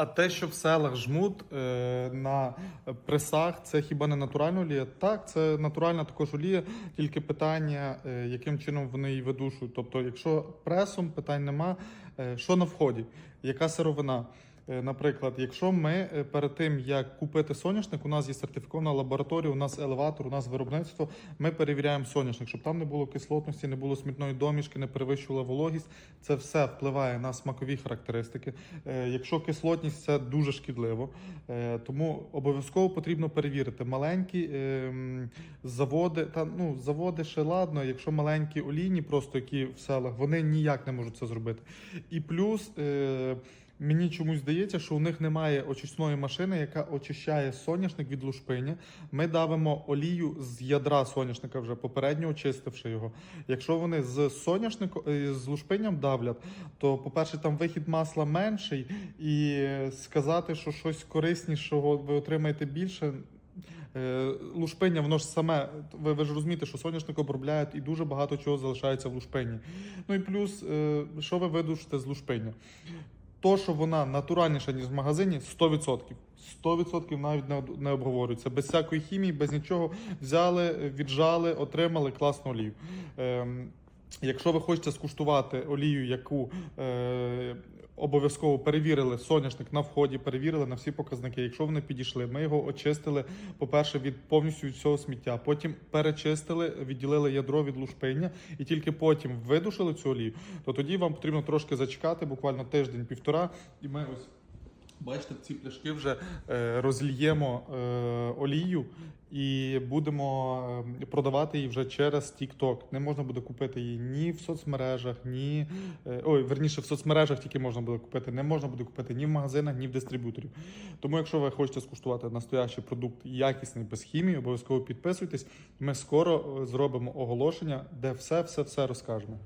А те, що в селах жмут е, на пресах, це хіба не натуральна олія? Так, це натуральна також олія, тільки питання, е, яким чином вони її видушують. Тобто, якщо пресом, питань нема. Е, що на вході? Яка сировина? Е, Наприклад, якщо ми е, перед тим як купити соняшник, у нас є сертифікована лабораторія, у нас елеватор, у нас виробництво. Ми перевіряємо соняшник, щоб там не було кислотності, не було смітної домішки, не перевищувала вологість. Це все впливає на смакові характеристики. Е, Якщо кислотність, це дуже шкідливо. Тому обов'язково потрібно перевірити маленькі е, заводи. Та ну заводи ще ладно, якщо маленькі олійні, просто які в селах, вони ніяк не можуть це зробити. І плюс. Мені чомусь здається, що у них немає очисної машини, яка очищає соняшник від лушпиня. Ми давимо олію з ядра соняшника, вже попередньо очистивши його. Якщо вони з соняшнику е, з лушпинням давлять, то, по-перше, там вихід масла менший, і сказати, що щось кориснішого ви отримаєте більше. е, Лушпиння, воно ж саме, ви, ви ж розумієте, що соняшник обробляють і дуже багато чого залишається в лушпинні. Ну і плюс, е, що ви видушите з лушпиння? То, що вона натуральніша, ніж в магазині, 100%. 100% навіть не, обговорюється. Без всякої хімії, без нічого. Взяли, віджали, отримали класну олію. Ем, якщо ви хочете скуштувати олію, яку е, обов'язково перевірили соняшник на вході, перевірили на всі показники. Якщо вони підійшли, ми його очистили, по-перше, від повністю від всього сміття. Потім перечистили, відділили ядро від лушпиння і тільки потім видушили цю олію, то тоді вам потрібно трошки зачекати, буквально тиждень-півтора, і ми ось. Бачите, в ці пляшки вже е, розліємо е, олію і будемо е, продавати її вже через TikTok. Не можна буде купити її ні в соцмережах, ні ой, верніше в соцмережах тільки можна буде купити. Не можна буде купити ні в магазинах, ні в дистриб'юторів. Тому, якщо ви хочете скуштувати настоящий продукт якісний без хімії, обов'язково підписуйтесь. Ми скоро зробимо оголошення, де все, все, все розкажемо.